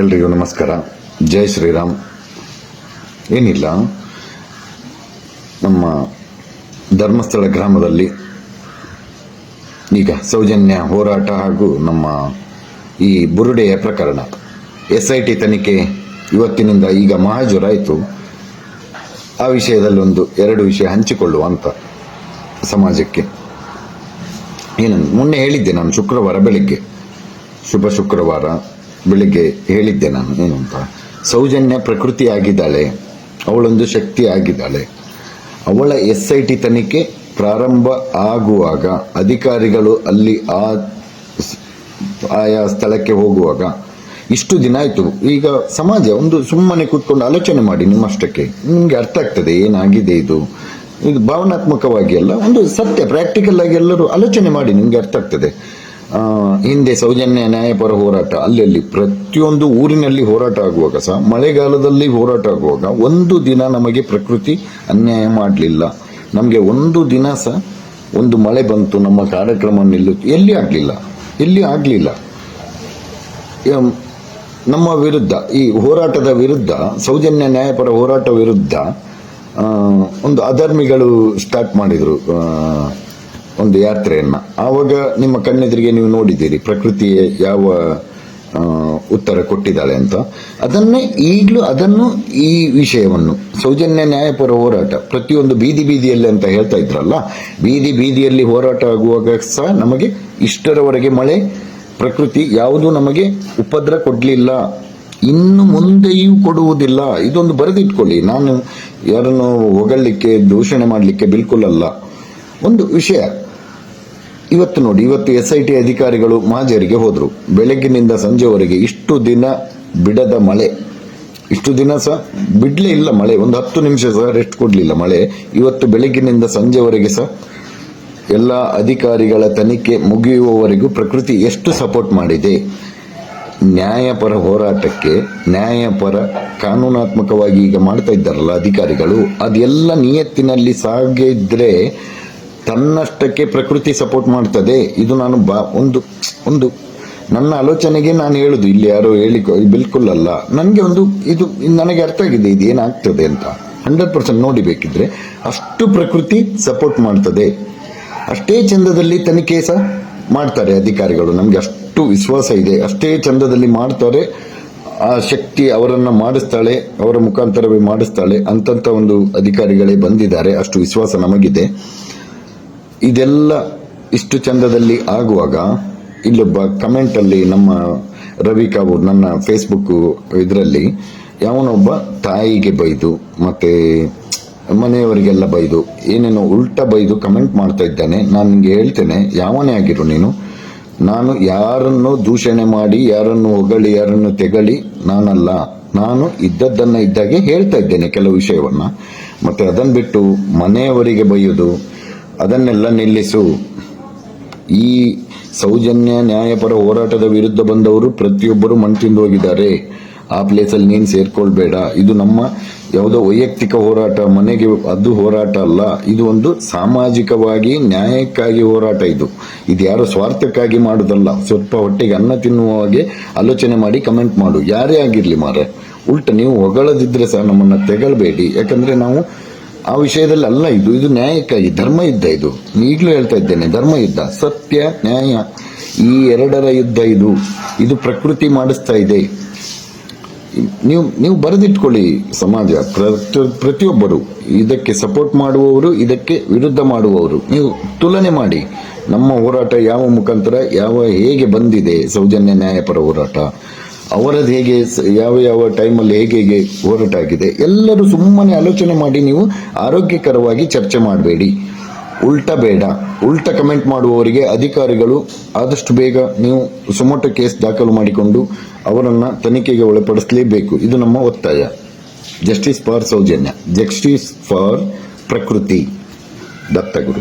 ಎಲ್ರಿಗೂ ನಮಸ್ಕಾರ. ಜೈ ಶ್ರೀರಾಮ್. ಏನಿಲ್ಲ, ನಮ್ಮ ಧರ್ಮಸ್ಥಳ ಗ್ರಾಮದಲ್ಲಿ ಈಗ ಸೌಜನ್ಯ ಹೋರಾಟ ಹಾಗೂ ನಮ್ಮ ಈ ಬುರುಡೆಯ ಪ್ರಕರಣ. ಎಸ್ ಐ ಟಿ ತನಿಖೆ ಇವತ್ತಿನಿಂದ ಈಗ ಮಹಾಜರಾಯಿತು. ಆ ವಿಷಯದಲ್ಲಿ ಒಂದು ಎರಡು ವಿಷಯ ಹಂಚಿಕೊಳ್ಳುವ ಅಂತ ಸಮಾಜಕ್ಕೆ. ಏನಂದ್ರೆ ಮೊನ್ನೆ ಹೇಳಿದ್ದೆ ನಾನು ಶುಕ್ರವಾರ ಬೆಳಿಗ್ಗೆ. ಶುಭ ಶುಕ್ರವಾರ. ಬೆಳಿಗ್ಗೆ ಹೇಳಿದ್ದೆ ನಾನು, ಏನು ಅಂತ. ಸೌಜನ್ಯ ಪ್ರಕೃತಿ ಆಗಿದ್ದಾಳೆ ಅವಳೊಂದು ಶಕ್ತಿ ಆಗಿದ್ದಾಳೆ ಅವಳ ಎಸ್ ಐ ಟಿ ತನಿಖೆ ಪ್ರಾರಂಭ ಆಗುವಾಗ, ಅಧಿಕಾರಿಗಳು ಅಲ್ಲಿ ಆ ಆಯಾ ಸ್ಥಳಕ್ಕೆ ಹೋಗುವಾಗ, ಇಷ್ಟು ದಿನ ಆಯಿತು. ಈಗ ಸಮಾಜ ಒಂದು ಸುಮ್ಮನೆ ಕೂತ್ಕೊಂಡು ಆಲೋಚನೆ ಮಾಡಿ ನಿಮ್ಮಷ್ಟಕ್ಕೆ. ನಿಮಗೆ ಅರ್ಥ ಆಗ್ತದೆ, ಏನಾಗಿದೆ ಇದು? ಇದು ಭಾವನಾತ್ಮಕವಾಗಿ ಅಲ್ಲ, ಒಂದು ಸತ್ಯ ಪ್ರಾಕ್ಟಿಕಲ್ ಆಗಿ ಎಲ್ಲರೂ ಆಲೋಚನೆ ಮಾಡಿ ನಿಮಗೆ ಅರ್ಥ ಆಗ್ತದೆ. ಹಿಂದೆ ಸೌಜನ್ಯ ನ್ಯಾಯಪರ ಹೋರಾಟ ಅಲ್ಲಲ್ಲಿ ಪ್ರತಿಯೊಂದು ಊರಿನಲ್ಲಿ ಹೋರಾಟ ಆಗುವಾಗ ಸಹ, ಮಳೆಗಾಲದಲ್ಲಿ ಹೋರಾಟ ಆಗುವಾಗ ಒಂದು ದಿನ ನಮಗೆ ಪ್ರಕೃತಿ ಅನ್ಯಾಯ ಮಾಡಲಿಲ್ಲ. ನಮಗೆ ಒಂದು ದಿನ ಸಹ ಒಂದು ಮಳೆ ಬಂತು, ನಮ್ಮ ಕಾರ್ಯಕ್ರಮ ನಿಲ್ಲು ಎಲ್ಲಿ ಆಗಲಿಲ್ಲ? ಎಲ್ಲಿ ಆಗಲಿಲ್ಲ? ನಮ್ಮ ವಿರುದ್ಧ, ಈ ಹೋರಾಟದ ವಿರುದ್ಧ, ಸೌಜನ್ಯ ನ್ಯಾಯಪರ ಹೋರಾಟ ವಿರುದ್ಧ ಒಂದು ಅಧರ್ಮಿಗಳು ಸ್ಟಾರ್ಟ್ ಮಾಡಿದರು. ಒಂದು ಯಾತ್ರೆಯನ್ನ. ಆವಾಗ ನಿಮ್ಮ ಕಣ್ಣೆದುರಿಗೆ ನೀವು ನೋಡಿದ್ದೀರಿ ಪ್ರಕೃತಿ ಯಾವ ಉತ್ತರ ಕೊಟ್ಟಿದ್ದಾಳೆ ಅಂತ. ಅದನ್ನೇ ಈಗಲೂ ಅದನ್ನು ಈ ವಿಷಯವನ್ನು, ಸೌಜನ್ಯ ನ್ಯಾಯಪರ ಹೋರಾಟ, ಪ್ರತಿಯೊಂದು ಬೀದಿ ಬೀದಿಯಲ್ಲಿ ಅಂತ ಹೇಳ್ತಾ ಇದ್ರಲ್ಲ, ಬೀದಿ ಬೀದಿಯಲ್ಲಿ ಹೋರಾಟ ಆಗುವಾಗ ಸಹ ನಮಗೆ ಇಷ್ಟರವರೆಗೆ ಮಳೆ, ಪ್ರಕೃತಿ ಯಾವುದೂ ನಮಗೆ ಉಪದ್ರ ಕೊಡಲಿಲ್ಲ. ಇನ್ನು ಮುಂದೆಯೂ ಕೊಡುವುದಿಲ್ಲ. ಇದೊಂದು ಬರೆದಿಟ್ಕೊಳ್ಳಿ. ನಾನು ಯಾರನ್ನು ಹೊಗಳಲಿಕ್ಕೆ, ದೂಷಣೆ ಮಾಡಲಿಕ್ಕೆ ಬಿಲ್ಕುಲ್ ಅಲ್ಲ. ಒಂದು ವಿಷಯ. ಇವತ್ತು ನೋಡಿ, ಇವತ್ತು ಎಸ್ ಐ ಟಿ ಅಧಿಕಾರಿಗಳು ಮಾಜರಿಗೆ ಹೋದರು. ಬೆಳಗ್ಗಿನಿಂದ ಸಂಜೆವರೆಗೆ ಇಷ್ಟು ದಿನ ಬಿಡದ ಮಳೆ. ಇಷ್ಟು ದಿನ ಸಹ ಬಿಡಲೇ ಇಲ್ಲ ಮಳೆ. ಒಂದು ಹತ್ತು ನಿಮಿಷ ಸಹ ರೆಸ್ಟ್ ಕೊಡಲಿಲ್ಲ ಮಳೆ. ಇವತ್ತು ಬೆಳಗ್ಗಿನಿಂದ ಸಂಜೆವರೆಗೆ ಸಹ ಎಲ್ಲ ಅಧಿಕಾರಿಗಳ ತನಿಖೆ ಮುಗಿಯುವವರೆಗೂ ಪ್ರಕೃತಿ ಎಷ್ಟು ಸಪೋರ್ಟ್ ಮಾಡಿದೆ. ನ್ಯಾಯಪರ ಹೋರಾಟಕ್ಕೆ, ನ್ಯಾಯಪರ ಕಾನೂನಾತ್ಮಕವಾಗಿ ಈಗ ಮಾಡ್ತಾ ಇದ್ದಾರಲ್ಲ ಅಧಿಕಾರಿಗಳು, ಅದೆಲ್ಲ ನಿಯತ್ತಿನಲ್ಲಿ ಸಾಗಿದ್ರೆ ತನ್ನಷ್ಟಕ್ಕೆ ಪ್ರಕೃತಿ ಸಪೋರ್ಟ್ ಮಾಡ್ತದೆ. ಇದು ನಾನು ಬಾ, ಒಂದು ಒಂದು, ನನ್ನ ಆಲೋಚನೆಗೆ ನಾನು ಹೇಳುದು, ಇಲ್ಲಿ ಯಾರೋ ಹೇಳಿ ಬಿಲ್ಕುಲ್ ಅಲ್ಲ. ನನಗೆ ಒಂದು ಇದು ನನಗೆ ಅರ್ಥ ಆಗಿದೆ, ಇದು ಏನಾಗ್ತದೆ ಅಂತ. ಹಂಡ್ರೆಡ್ ಪರ್ಸೆಂಟ್ ನೋಡಿ ಬೇಕಿದ್ರೆ, ಅಷ್ಟು ಪ್ರಕೃತಿ ಸಪೋರ್ಟ್ ಮಾಡ್ತದೆ. ಅಷ್ಟೇ ಚಂದದಲ್ಲಿ ತನಿಖೆ ಸಹ ಮಾಡ್ತಾರೆ ಅಧಿಕಾರಿಗಳು. ನಮಗೆ ಅಷ್ಟು ವಿಶ್ವಾಸ ಇದೆ. ಅಷ್ಟೇ ಚಂದದಲ್ಲಿ ಮಾಡ್ತಾರೆ. ಆ ಶಕ್ತಿ ಅವರನ್ನು ಮಾಡಿಸ್ತಾಳೆ, ಅವರ ಮುಖಾಂತರವೇ ಮಾಡಿಸ್ತಾಳೆ. ಅಂತಂತ ಒಂದು ಅಧಿಕಾರಿಗಳೇ ಬಂದಿದ್ದಾರೆ. ಅಷ್ಟು ವಿಶ್ವಾಸ ನಮಗಿದೆ. ಇದೆಲ್ಲ ಇಷ್ಟು ಚಂದದಲ್ಲಿ ಆಗುವಾಗ ಇಲ್ಲೊಬ್ಬ ಕಮೆಂಟಲ್ಲಿ ನಮ್ಮ ರವಿ ಅವರು ನನ್ನ ಫೇಸ್ಬುಕ್ ಇದರಲ್ಲಿ, ಯಾವನೊಬ್ಬ ತಾಯಿಗೆ ಬೈದು, ಮತ್ತೆ ಮನೆಯವರಿಗೆಲ್ಲ ಬೈದು, ಏನೇನೋ ಉಲ್ಟಾ ಬೈದು ಕಮೆಂಟ್ ಮಾಡ್ತಾ ಇದ್ದಾನೆ. ನಾನು ನಿಮಗೆ ಹೇಳ್ತೇನೆ, ಯಾವನೇ ಆಗಿರು ನೀನು, ನಾನು ಯಾರನ್ನು ದೂಷಣೆ ಮಾಡಿ, ಯಾರನ್ನು ಹೊಗಳಿ, ಯಾರನ್ನು ತೆಗಳಿ, ನಾನಲ್ಲ. ನಾನು ಇದ್ದದ್ದನ್ನ ಇದ್ದಾಗೆ ಹೇಳ್ತಾ ಇದ್ದೇನೆ ಕೆಲವು ವಿಷಯವನ್ನ. ಮತ್ತೆ ಅದನ್ನು ಬಿಟ್ಟು ಮನೆಯವರಿಗೆ ಬೈಯೋದು ಅದನ್ನೆಲ್ಲ ನಿಲ್ಲಿಸು. ಈ ಸೌಜನ್ಯ ನ್ಯಾಯಪರ ಹೋರಾಟದ ವಿರುದ್ಧ ಬಂದವರು ಪ್ರತಿಯೊಬ್ಬರು ಮಣ್ ತಿಂದು ಹೋಗಿದ್ದಾರೆ. ಆ ಪ್ಲೇಸಲ್ಲಿ ನೀನು ಸೇರ್ಕೊಳ್ಬೇಡ. ಇದು ನಮ್ಮ ಯಾವುದೋ ವೈಯಕ್ತಿಕ ಹೋರಾಟ, ಮನೆಗೆ ಅದು ಹೋರಾಟ ಅಲ್ಲ. ಇದು ಒಂದು ಸಾಮಾಜಿಕವಾಗಿ ನ್ಯಾಯಕ್ಕಾಗಿ ಹೋರಾಟ ಇದು. ಇದು ಯಾರೋ ಸ್ವಾರ್ಥಕ್ಕಾಗಿ ಮಾಡೋದಲ್ಲ. ಸ್ವಲ್ಪ ಹೊಟ್ಟೆಗೆ ಅನ್ನ ತಿನ್ನುವ ಹಾಗೆ ಆಲೋಚನೆ ಮಾಡಿ ಕಮೆಂಟ್ ಮಾಡು. ಯಾರೇ ಆಗಿರಲಿ ಮಾರೆ ಉಲ್ಟ ನೀವು ಹೊಗಳದಿದ್ರೆ ಸಹ ನಮ್ಮನ್ನ ತೆಗಳಬೇಡಿ. ಯಾಕಂದ್ರೆ ನಾವು ಆ ವಿಷಯದಲ್ಲಿ ಅಲ್ಲ, ಇದು ಇದು ನ್ಯಾಯಕ್ಕಾಗಿ, ಧರ್ಮ ಯುದ್ಧ ಇದು. ಈಗಲೂ ಹೇಳ್ತಾ ಇದ್ದೇನೆ, ಧರ್ಮ ಯುದ್ಧ, ಸತ್ಯ, ನ್ಯಾಯ, ಈ ಎರಡರ ಯುದ್ಧ ಇದು. ಇದು ಪ್ರಕೃತಿ ಮಾಡಿಸ್ತಾ ಇದೆ. ನೀವು ನೀವು ಬರೆದಿಟ್ಕೊಳ್ಳಿ ಸಮಾಜ ಪ್ರತಿ ಪ್ರತಿಯೊಬ್ಬರು. ಇದಕ್ಕೆ ಸಪೋರ್ಟ್ ಮಾಡುವವರು, ಇದಕ್ಕೆ ವಿರುದ್ಧ ಮಾಡುವವರು. ನೀವು ತುಲನೆ ಮಾಡಿ. ನಮ್ಮ ಹೋರಾಟ ಯಾವ ಮುಖಾಂತರ, ಯಾವ ಹೇಗೆ ಬಂದಿದೆ ಸೌಜನ್ಯ ನ್ಯಾಯಪರ ಹೋರಾಟ. ಅವರದ್ದು ಹೇಗೆ ಯಾವ ಯಾವ ಟೈಮಲ್ಲಿ ಹೇಗೆ ಹೇಗೆ ಹೋರಾಟ ಆಗಿದೆ ಎಲ್ಲರೂ ಸುಮ್ಮನೆ ಆಲೋಚನೆ ಮಾಡಿ ನೀವು ಆರೋಗ್ಯಕರವಾಗಿ ಚರ್ಚೆ ಮಾಡಬೇಡಿ. ಉಲ್ಟ ಬೇಡ. ಉಲ್ಟ ಕಮೆಂಟ್ ಮಾಡುವವರಿಗೆ ಅಧಿಕಾರಿಗಳು ಆದಷ್ಟು ಬೇಗ ನೀವು ಸುಮೋಟೋ ಕೇಸ್ ದಾಖಲು ಮಾಡಿಕೊಂಡು ಅವರನ್ನು ತನಿಖೆಗೆ ಒಳಪಡಿಸಲೇಬೇಕು. ಇದು ನಮ್ಮ ಒತ್ತಾಯ. Justice for Soujanya. Justice for Prakruthi. Dattaguru